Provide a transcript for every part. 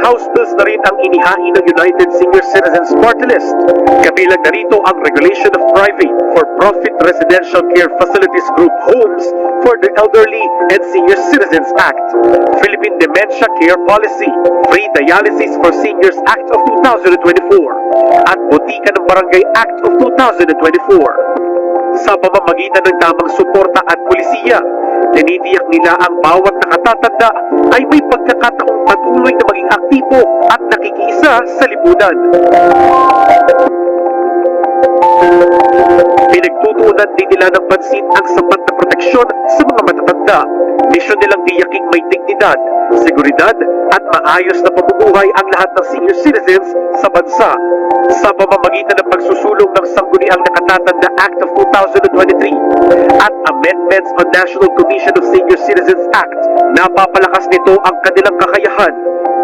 House bills na rin ang inihain ng United Senior Citizens Party List. Kabilang na rito ang Regulation of Private for Profit Residential Care Facilities Group Homes for the Elderly and Senior Citizens Act, Philippine Dementia Care Policy, Free Dialysis for Seniors Act of 2024, at Botika ng Barangay Act of 2024 sa pamamagitan ng tamang suporta at pulisiya. Tinitiyak nila ang bawat nakatatanda ay may pagkakataong patuloy na maging aktibo at nakikiisa sa lipunan. Pinagtutuunan din nila ng pansin ang sapat na proteksyon sa mga matatanda. Misyon nilang tiyaking may dignidad, seguridad at maayos na pamumuhay ang lahat ng senior citizens sa bansa sa pamamagitan ng pagsusulong ng Sangguniang Nakatatanda Act of 2023 at Amendments on National Commission of Senior Citizens Act, napapalakas nito ang kanilang kakayahan,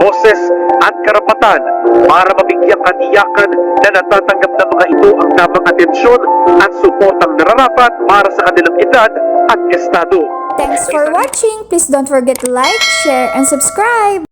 boses at karapatan para mabigyang katiyakan na natatanggap ng mga ito ang tamang atensyon at suportang nararapat para sa kanilang edad at estado. Thanks for watching! Please don't forget to like, share, and subscribe!